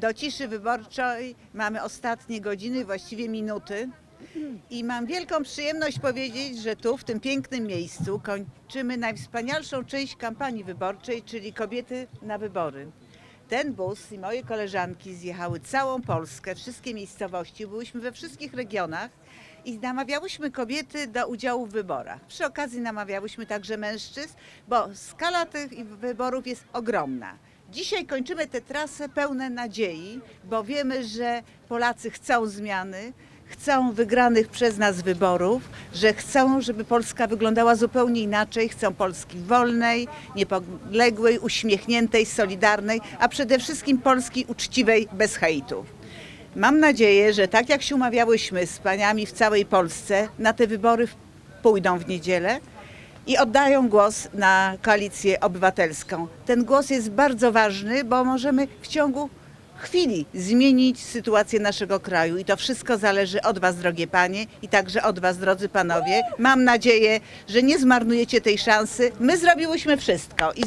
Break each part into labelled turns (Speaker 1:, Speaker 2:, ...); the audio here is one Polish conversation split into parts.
Speaker 1: Do ciszy wyborczej mamy ostatnie godziny, właściwie minuty. I mam wielką przyjemność powiedzieć, że tu, w tym pięknym miejscu, kończymy najwspanialszą część kampanii wyborczej, czyli kobiety na wybory. Ten bus i moje koleżanki zjechały całą Polskę, wszystkie miejscowości, byłyśmy we wszystkich regionach i namawiałyśmy kobiety do udziału w wyborach. Przy okazji namawiałyśmy także mężczyzn, bo skala tych wyborów jest ogromna. Dzisiaj kończymy tę trasę pełne nadziei, bo wiemy, że Polacy chcą zmiany, chcą wygranych przez nas wyborów, że chcą, żeby Polska wyglądała zupełnie inaczej, chcą Polski wolnej, niepodległej, uśmiechniętej, solidarnej, a przede wszystkim Polski uczciwej, bez hejtu. Mam nadzieję, że tak jak się umawiałyśmy z paniami w całej Polsce, na te wybory pójdą w niedzielę i oddają głos na koalicję obywatelską. Ten głos jest bardzo ważny, bo możemy w ciągu chwili zmienić sytuację naszego kraju i to wszystko zależy od Was, drogie panie, i także od Was, drodzy panowie. Mam nadzieję, że nie zmarnujecie tej szansy. My zrobiłyśmy wszystko i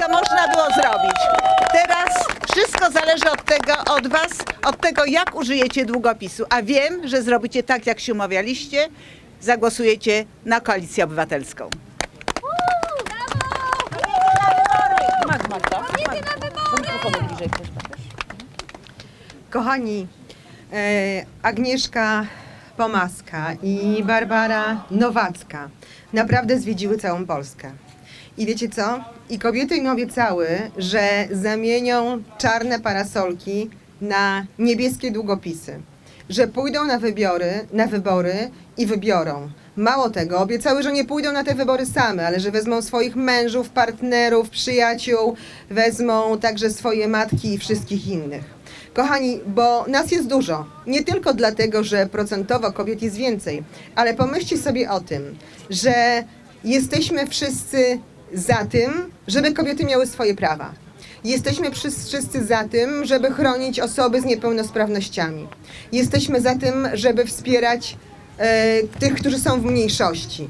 Speaker 1: co można było zrobić. Teraz wszystko zależy od tego, od Was, od tego, jak użyjecie długopisu. A wiem, że zrobicie tak, jak się umawialiście. Zagłosujecie na koalicję obywatelską.
Speaker 2: Kochani, e, Agnieszka Pomaska i Barbara Nowacka naprawdę zwiedziły całą Polskę. I wiecie co? I kobiety im obiecały, że zamienią czarne parasolki na niebieskie długopisy. Że pójdą na wybory, na wybory i wybiorą. Mało tego, obiecały, że nie pójdą na te wybory same, ale że wezmą swoich mężów, partnerów, przyjaciół, wezmą także swoje matki i wszystkich innych. Kochani, bo nas jest dużo. Nie tylko dlatego, że procentowo kobiet jest więcej, ale pomyślcie sobie o tym, że jesteśmy wszyscy za tym, żeby kobiety miały swoje prawa. Jesteśmy wszyscy za tym, żeby chronić osoby z niepełnosprawnościami. Jesteśmy za tym, żeby wspierać tych, którzy są w mniejszości.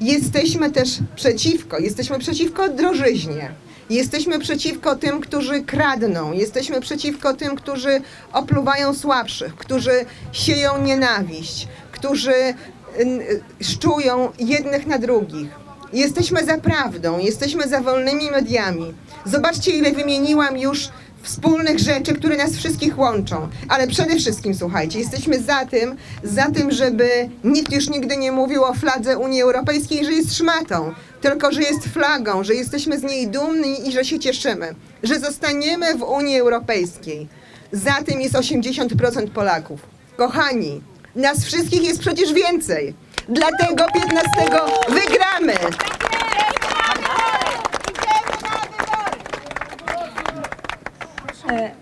Speaker 2: Jesteśmy też przeciwko, jesteśmy przeciwko drożyźnie. Jesteśmy przeciwko tym, którzy kradną. Jesteśmy przeciwko tym, którzy opluwają słabszych, którzy sieją nienawiść, którzy szczują jednych na drugich. Jesteśmy za prawdą, jesteśmy za wolnymi mediami. Zobaczcie, ile wymieniłam już wspólnych rzeczy, które nas wszystkich łączą. Ale przede wszystkim, słuchajcie, jesteśmy za tym, za tym, żeby nikt już nigdy nie mówił o fladze Unii Europejskiej, że jest szmatą, tylko że jest flagą, że jesteśmy z niej dumni i że się cieszymy, że zostaniemy w Unii Europejskiej. Za tym jest 80% Polaków. Kochani, nas wszystkich jest przecież więcej. Dlatego 15 wygramy.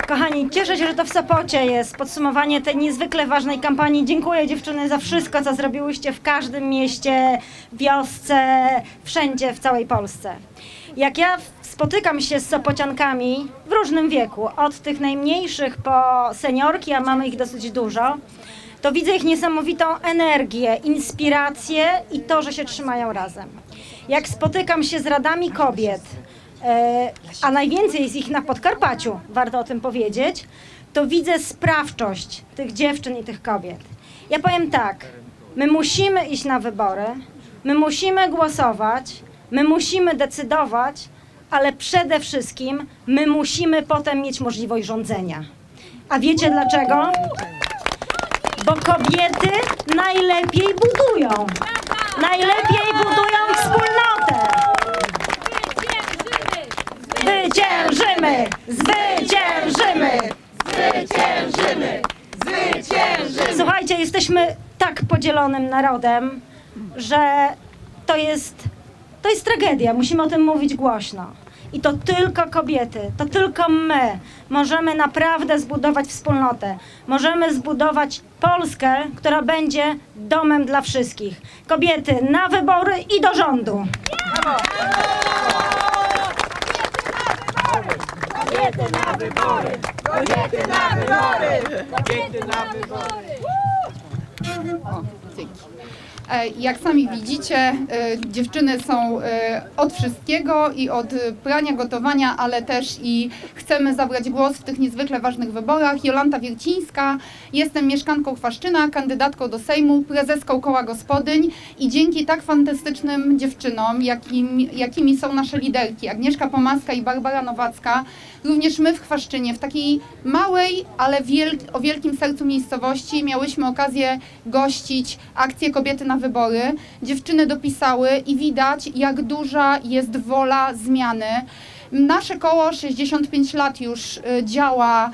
Speaker 3: Kochani, cieszę się, że to w Sopocie jest podsumowanie tej niezwykle ważnej kampanii. Dziękuję dziewczyny za wszystko, co zrobiłyście w każdym mieście, wiosce, wszędzie w całej Polsce. Jak ja spotykam się z Sopociankami w różnym wieku, od tych najmniejszych po seniorki, a mamy ich dosyć dużo, to widzę ich niesamowitą energię, inspirację i to, że się trzymają razem. Jak spotykam się z radami kobiet, e, a najwięcej jest ich na Podkarpaciu, warto o tym powiedzieć, to widzę sprawczość tych dziewczyn i tych kobiet. Ja powiem tak, my musimy iść na wybory, my musimy głosować, my musimy decydować, ale przede wszystkim my musimy potem mieć możliwość rządzenia. A wiecie dlaczego? Bo kobiety najlepiej budują. Najlepiej budują wspólnotę. Zwyciężymy! Zwyciężymy! Zwyciężymy! Zwyciężymy! Słuchajcie, jesteśmy tak podzielonym narodem, że to jest, to jest tragedia. Musimy o tym mówić głośno. I to tylko kobiety, to tylko my możemy naprawdę zbudować wspólnotę. Możemy zbudować Polskę, która będzie domem dla wszystkich. Kobiety na wybory i do rządu.
Speaker 4: E, Jak sami widzicie, e, dziewczyny są e, od wszystkiego i od e, prania, gotowania, ale też i chcemy zabrać głos w tych niezwykle ważnych wyborach. Jolanta Wiercińska, jestem mieszkanką Chwaszczyna, kandydatką do Sejmu, prezeską Koła Gospodyń i dzięki tak fantastycznym dziewczynom, jakim, jakimi są nasze liderki, Agnieszka Pomaska i Barbara Nowacka, również my w Chwaszczynie, w takiej małej, ale wiel o wielkim sercu miejscowości miałyśmy okazję gościć akcję Kobiety na wybory. Dziewczyny dopisały i widać, jak duża jest wola zmiany. Nasze koło 65 lat już y, działa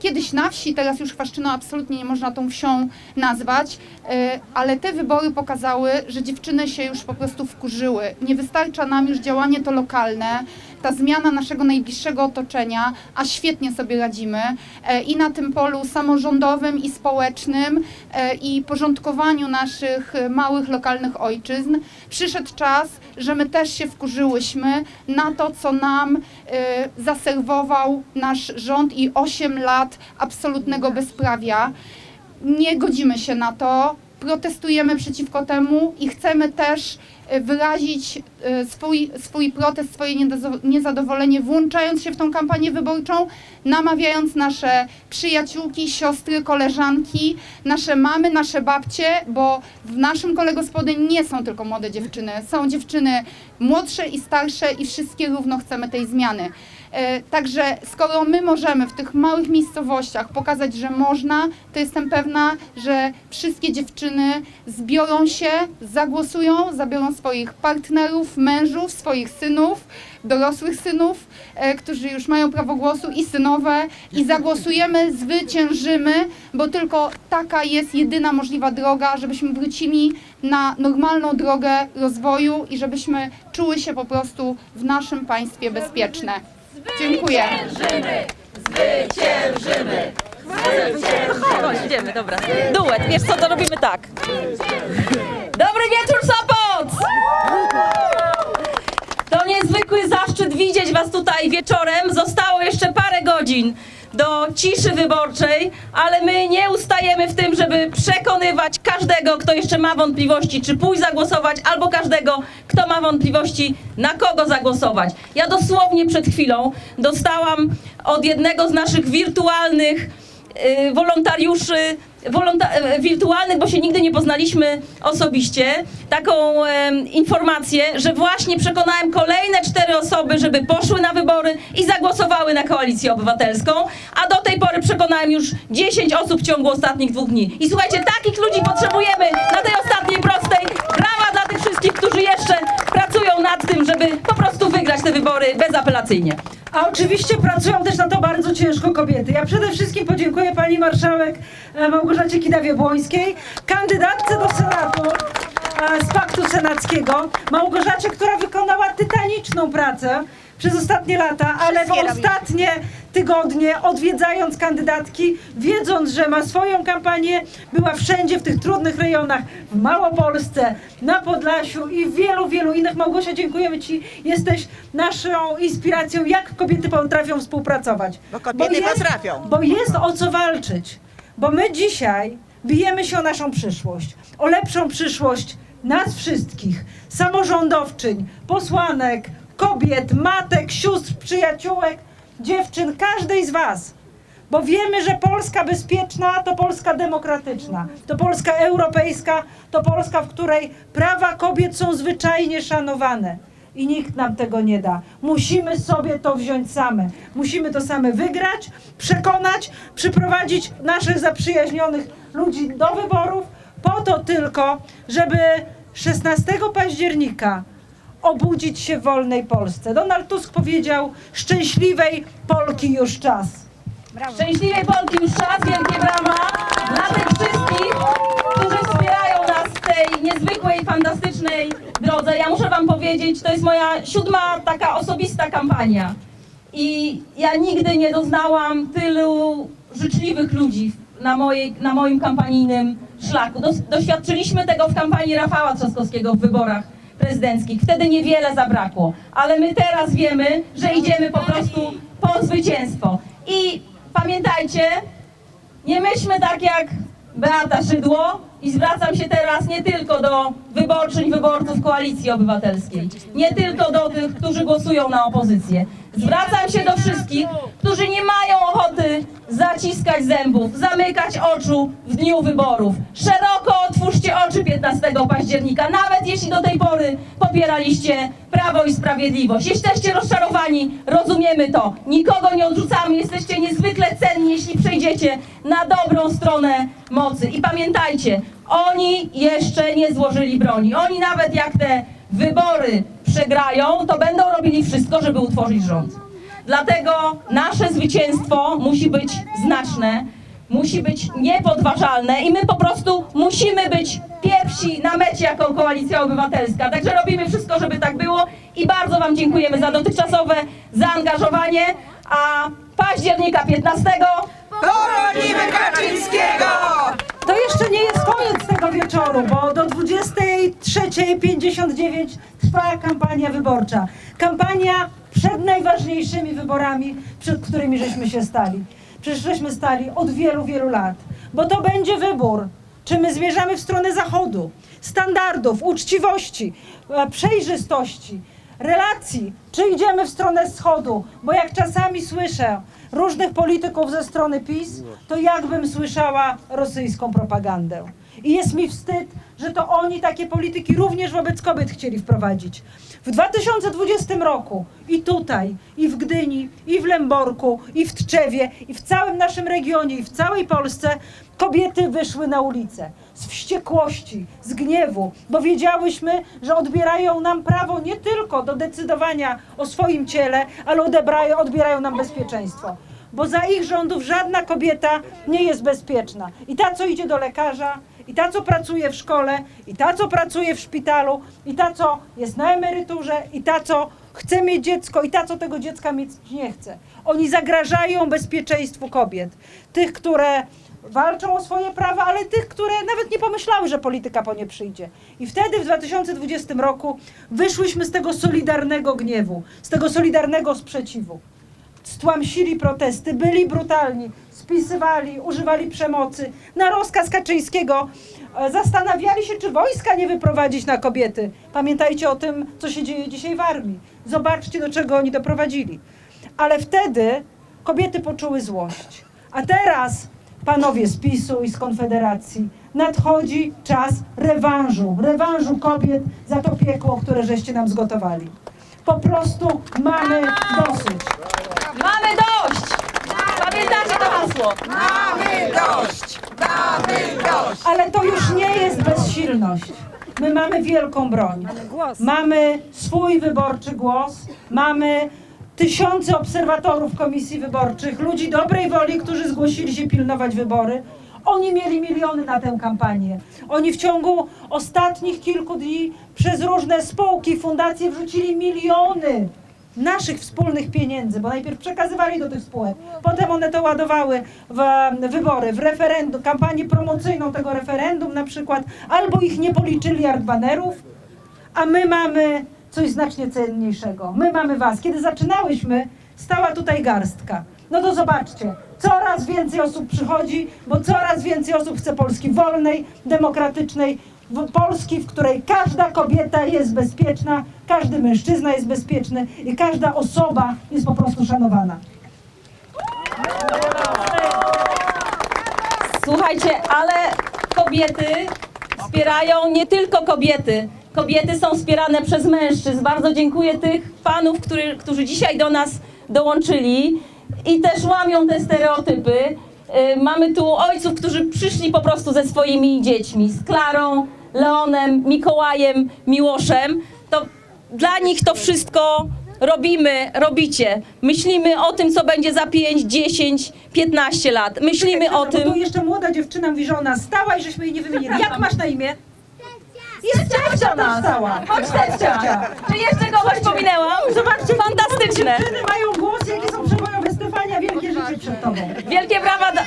Speaker 4: kiedyś na wsi, teraz już Chwaszczyno absolutnie nie można tą wsią nazwać, y, ale te wybory pokazały, że dziewczyny się już po prostu wkurzyły. Nie wystarcza nam już działanie to lokalne, ta zmiana naszego najbliższego otoczenia, a świetnie sobie radzimy e, i na tym polu samorządowym i społecznym e, i porządkowaniu naszych e, małych lokalnych ojczyzn. Przyszedł czas, że my też się wkurzyłyśmy na to, co nam e, zaserwował nasz rząd i 8 lat absolutnego bezprawia. Nie godzimy się na to, protestujemy przeciwko temu i chcemy też e, wyrazić e, swój, swój protest, swoje niezadowolenie, włączając się w tą kampanię wyborczą, namawiając nasze przyjaciółki, siostry, koleżanki, nasze mamy, nasze babcie, bo w naszym kole gospodyń nie są tylko młode dziewczyny, są dziewczyny młodsze i starsze i wszystkie równo chcemy tej zmiany. E, Także skoro my możemy w tych małych miejscowościach pokazać, że można, to jestem pewna, że wszystkie dziewczyny zbiorą się, zagłosują, zabiorą swoich partnerów, mężów, swoich synów, dorosłych synów, e, którzy już mają prawo głosu i synowe i zagłosujemy, zwyciężymy, bo tylko taka jest jedyna możliwa droga, żebyśmy wrócili na normalną drogę rozwoju i żebyśmy czuły się po prostu w naszym państwie bezpieczne. Dziękuję.
Speaker 5: Chodź, idziemy, dobra. Duet, wiesz co, to robimy tak. Dobry wieczór, Sopot! To niezwykły zaszczyt widzieć Was tutaj wieczorem. Zostało jeszcze parę godzin do ciszy wyborczej, ale my nie ustajemy w tym, żeby przekonywać każdego, kto jeszcze ma wątpliwości, czy pójść zagłosować, albo każdego, kto ma wątpliwości, na kogo zagłosować. Ja dosłownie przed chwilą dostałam od jednego z naszych wirtualnych y, wolontariuszy wolonta- e, wirtualnych, bo się nigdy nie poznaliśmy osobiście, taką informację, że właśnie przekonałem kolejne cztery osoby, żeby poszły na wybory i zagłosowały na koalicję obywatelską, a do tej pory przekonałem już 10 osób w ciągu ostatnich dwóch dni. I słuchajcie, takich ludzi potrzebujemy na tej ostatniej prostej. Te wybory bezapelacyjnie.
Speaker 6: A oczywiście pracują też na to bardzo ciężko kobiety. Ja przede wszystkim podziękuję pani marszałek e, Małgorzacie Kidawie-Błońskiej, kandydatce do Senatu e, z Paktu Senackiego, Małgorzacie, która wykonała tytaniczną pracę przez ostatnie lata, ale w ostatnie tygodnie odwiedzając kandydatki, wiedząc, że ma swoją kampanię, była wszędzie w tych trudnych rejonach, w Małopolsce, na Podlasiu i w wielu, wielu innych. Małgosia, dziękujemy Ci. Jesteś naszą inspiracją, jak kobiety potrafią współpracować.
Speaker 1: Bo kobiety potrafią.
Speaker 6: Bo jest o co walczyć. Bo my dzisiaj bijemy się o naszą przyszłość, o lepszą przyszłość nas wszystkich, samorządowczyń, posłanek, kobiet, matek, sióstr, przyjaciółek, dziewczyn, każdej z Was. Bo wiemy, że Polska bezpieczna to Polska demokratyczna, to Polska europejska, to Polska, w której prawa kobiet są zwyczajnie szanowane. I nikt nam tego nie da. Musimy sobie to wziąć same. Musimy to same wygrać, przekonać, przyprowadzić naszych zaprzyjaźnionych ludzi do wyborów, po to tylko, żeby 16 października obudzić się w wolnej Polsce. Donald Tusk powiedział: Szczęśliwej Polki już czas.
Speaker 5: Szczęśliwej Polki już czas, wielkie brawa dla tych wszystkich, którzy wspierają nas w tej niezwykłej, fantastycznej drodze. Ja muszę wam powiedzieć, to jest moja siódma taka osobista kampania. I ja nigdy nie doznałam tylu życzliwych ludzi na, mojej, na moim kampanijnym szlaku. Doświadczyliśmy tego w kampanii Rafała Trzaskowskiego w wyborach prezydenckich. Wtedy niewiele zabrakło, ale my teraz wiemy, że idziemy po prostu po zwycięstwo. I pamiętajcie, nie myślmy tak jak Beata Szydło, i zwracam się teraz nie tylko do wyborczyń, wyborców Koalicji Obywatelskiej, nie tylko do tych, którzy głosują na opozycję. Zwracam się do wszystkich, którzy nie mają ochoty zaciskać zębów, zamykać oczu w dniu wyborów. Szeroko otwórzcie oczy 15 października, nawet jeśli do tej pory popieraliście Prawo i Sprawiedliwość. Jesteście rozczarowani, rozumiemy to. Nikogo nie odrzucamy, jesteście niezwykle cenni, jeśli przejdziecie na dobrą stronę mocy. I pamiętajcie, oni jeszcze nie złożyli broni. Oni nawet jak te wybory przegrają, to będą robili wszystko, żeby utworzyć rząd. Dlatego nasze zwycięstwo musi być znaczne, musi być niepodważalne i my po prostu musimy być pierwsi na mecie jako Koalicja Obywatelska. Także robimy wszystko, żeby tak było i bardzo Wam dziękujemy za dotychczasowe zaangażowanie, a października 15
Speaker 2: Poronimy Kaczyńskiego!
Speaker 6: To jeszcze nie jest koniec tego wieczoru, bo do 23.59 trwa kampania wyborcza. Kampania przed najważniejszymi wyborami, przed którymi żeśmy się stali. Przecież żeśmy stali od wielu, wielu lat. Bo to będzie wybór, czy my zmierzamy w stronę Zachodu, standardów, uczciwości, e, przejrzystości, relacji, czy idziemy w stronę Wschodu. Bo jak czasami słyszę różnych polityków ze strony PiS, to jakbym słyszała rosyjską propagandę. I jest mi wstyd, że to oni takie polityki również wobec kobiet chcieli wprowadzić. W 2020 roku i tutaj, i w Gdyni, i w Lęborku, i w Tczewie, i w całym naszym regionie, i w całej Polsce kobiety wyszły na ulicę z wściekłości, z gniewu, bo wiedziałyśmy, że odbierają nam prawo nie tylko do decydowania o swoim ciele, ale odebrają, odbierają nam bezpieczeństwo. Bo za ich rządów żadna kobieta nie jest bezpieczna. I ta, co idzie do lekarza, i ta, co pracuje w szkole, i ta, co pracuje w szpitalu, i ta, co jest na emeryturze, i ta, co chce mieć dziecko, i ta, co tego dziecka mieć nie chce. Oni zagrażają bezpieczeństwu kobiet. Tych, które walczą o swoje prawa, ale tych, które nawet nie pomyślały, że polityka po nie przyjdzie. I wtedy w 2020 roku wyszłyśmy z tego solidarnego gniewu, z tego solidarnego sprzeciwu. Stłamsili protesty, byli brutalni, spisywali, używali przemocy. Na rozkaz Kaczyńskiego e, zastanawiali się, czy wojska nie wyprowadzić na kobiety. Pamiętajcie o tym, co się dzieje dzisiaj w armii. Zobaczcie, do czego oni doprowadzili. Ale wtedy kobiety poczuły złość. A teraz, panowie z PiSu i z Konfederacji, nadchodzi czas rewanżu. Rewanżu kobiet za to piekło, które żeście nam zgotowali. Po prostu mamy dosyć.
Speaker 5: mamy dość! Pamiętacie to hasło?
Speaker 6: Ale to już nie jest bezsilność. My mamy wielką broń. Mamy swój wyborczy głos, mamy tysiące obserwatorów komisji wyborczych, ludzi dobrej woli, którzy zgłosili się pilnować wybory. Oni mieli miliony na tę kampanię. Oni w ciągu ostatnich kilku dni przez różne spółki, fundacje wrzucili miliony naszych wspólnych pieniędzy, bo najpierw przekazywali do tych spółek, potem one to ładowały w wybory, w referendum, kampanię promocyjną tego referendum na przykład, albo ich nie policzyli jak banerów, a my mamy coś znacznie cenniejszego. My mamy was. Kiedy zaczynałyśmy, stała tutaj garstka. No to zobaczcie, coraz więcej osób przychodzi, bo coraz więcej osób chce Polski wolnej, demokratycznej, Polski, w której każda kobieta jest bezpieczna, każdy mężczyzna jest bezpieczny i każda osoba jest po prostu szanowana.
Speaker 5: Słuchajcie, ale kobiety wspierają nie tylko kobiety. Kobiety są wspierane przez mężczyzn. Bardzo dziękuję tych panów, który, którzy dzisiaj do nas dołączyli i też łamią te stereotypy. Y, Mamy tu ojców, którzy przyszli po prostu ze swoimi dziećmi, z Klarą, Leonem, Mikołajem, Miłoszem. To dla nich to wszystko robimy, robicie. Myślimy o tym, co będzie za 5, 10, 15 lat. Myślimy o
Speaker 6: Bo
Speaker 5: tym.
Speaker 6: tu jeszcze młoda dziewczyna mówi, że ona stała i żeśmy jej nie wymienili. Jak masz na imię?
Speaker 5: Jest teścia nas!
Speaker 6: Stała.
Speaker 5: Chodź teścia! Czy jeszcze kogoś pominęłam?
Speaker 6: Zobaczcie,
Speaker 5: Fantastyczne!
Speaker 6: Dziewczyny mają głos, jakie są przebojowe. Stefania, wielkie rzeczy przed tobą.
Speaker 5: Wielkie brawa! Da-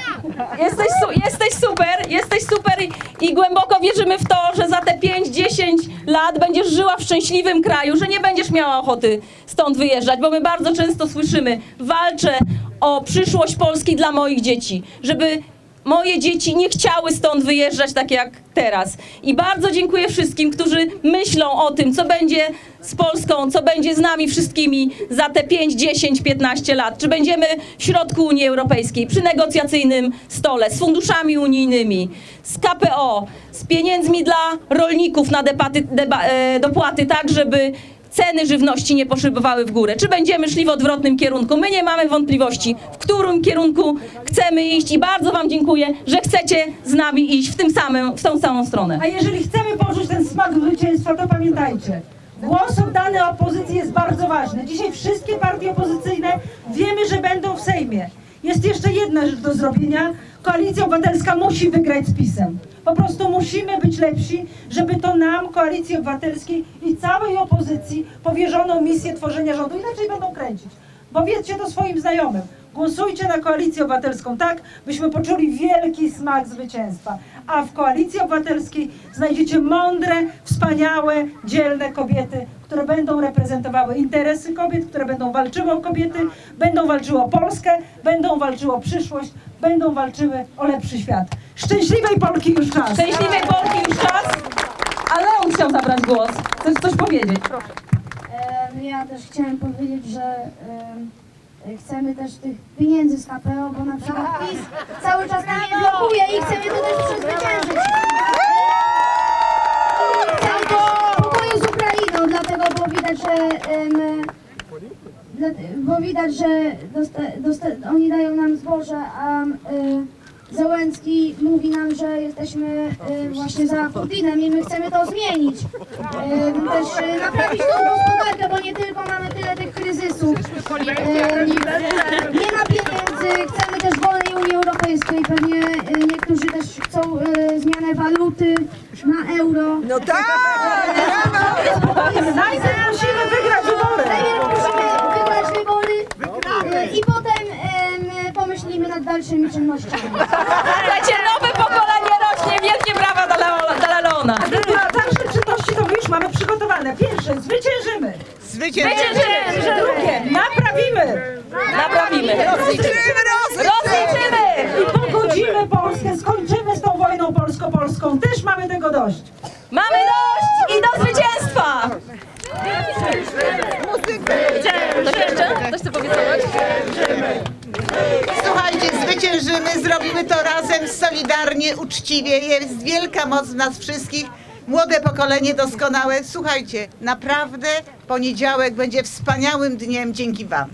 Speaker 5: jesteś, su- jesteś super, jesteś super i, i głęboko wierzymy w to, że za te 5-10 lat będziesz żyła w szczęśliwym kraju, że nie będziesz miała ochoty stąd wyjeżdżać, bo my bardzo często słyszymy, walczę o przyszłość Polski dla moich dzieci, żeby moje dzieci nie chciały stąd wyjeżdżać tak jak teraz. I bardzo dziękuję wszystkim, którzy myślą o tym, co będzie z Polską, co będzie z nami wszystkimi za te 5, 10, 15 lat. Czy będziemy w środku Unii Europejskiej, przy negocjacyjnym stole, z funduszami unijnymi, z KPO, z pieniędzmi dla rolników na depaty, deba, e, dopłaty, tak żeby ceny żywności nie poszybowały w górę. Czy będziemy szli w odwrotnym kierunku? My nie mamy wątpliwości, w którym kierunku chcemy iść i bardzo Wam dziękuję, że chcecie z nami iść w, tym samym, w tą samą stronę.
Speaker 6: A jeżeli chcemy poczuć ten smak zwycięstwa, to pamiętajcie, głos oddany opozycji jest bardzo ważny. Dzisiaj wszystkie partie opozycyjne wiemy, że będą w Sejmie. Jest jeszcze jedna rzecz do zrobienia. Koalicja Obywatelska musi wygrać z PiSem. Po prostu musimy być lepsi, żeby to nam, Koalicji Obywatelskiej i całej opozycji powierzono misję tworzenia rządu. Inaczej będą kręcić. Powiedzcie to swoim znajomym. Głosujcie na Koalicję Obywatelską tak, byśmy poczuli wielki smak zwycięstwa. A w Koalicji Obywatelskiej znajdziecie mądre, wspaniałe, dzielne kobiety, które będą reprezentowały interesy kobiet, które będą walczyły o kobiety, będą walczyły o Polskę, będą walczyły o przyszłość, będą walczyły o lepszy świat. Szczęśliwej Polki już czas!
Speaker 5: Szczęśliwej Polki już czas, ale on chciał zabrać głos. Chcesz coś powiedzieć?
Speaker 7: Em, Ja też chciałem powiedzieć, że em, chcemy też tych pieniędzy z KPO, bo na przykład PiS cały czas nam je blokuje i chcemy to też przezwyciężyć. I Chcemy też pokoju z Ukrainą, dlatego, bo widać, że em, dla- bo widać, że dosta, dosta, oni dają nam zboże, a y, Zełenski mówi nam, że jesteśmy y, właśnie za Putinem i my chcemy to zmienić. Y, też y, naprawić tą gospodarkę, bo nie tylko mamy tyle tych kryzysów. Y, nie ma pieniędzy, chcemy też wolnej Unii Europejskiej. Pewnie y, niektórzy też chcą y, zmianę waluty na euro.
Speaker 2: No tak!
Speaker 6: Najpierw musimy wygrać wybory!
Speaker 7: Najpierw musimy wygrać wybory y, i potem em, pomyślimy czynnościami.
Speaker 5: Słuchajcie, nowe pokolenie rośnie. Wielkie brawa dla, Leona- dla Leona.
Speaker 6: A dalsze czynności to my już mamy przygotowane. Pierwsze, zwyciężymy.
Speaker 1: Zwyciężymy!
Speaker 6: Drugie, naprawimy.
Speaker 5: Naprawimy.
Speaker 1: Rozliczymy,
Speaker 5: Rozliczymy!
Speaker 6: I pogodzimy Polskę, skończymy z tą wojną polsko-polską. Też mamy tego dość.
Speaker 5: Mamy dość i do zwycięstwa! Ktoś jeszcze? Ktoś chce powiedzieć?
Speaker 1: Zrobimy to razem, solidarnie, uczciwie. Jest wielka moc w nas wszystkich. Młode pokolenie doskonałe. Słuchajcie, naprawdę poniedziałek będzie wspaniałym dniem dzięki Wam.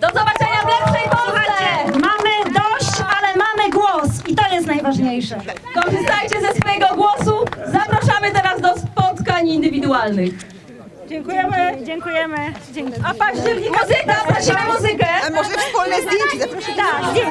Speaker 5: Do zobaczenia w lepszej Polsce!
Speaker 3: Mamy dość, ale mamy głos i to jest najważniejsze.
Speaker 5: Korzystajcie ze swojego głosu. Zapraszamy teraz do spotkań indywidualnych.
Speaker 3: Dziękujemy. Dziękujemy. Dzięki.
Speaker 6: A października
Speaker 5: Muzyka, prosimy muzykę.
Speaker 2: A może wspólne zdjęcie? Zapraszam.
Speaker 3: Tak, zdjęcie.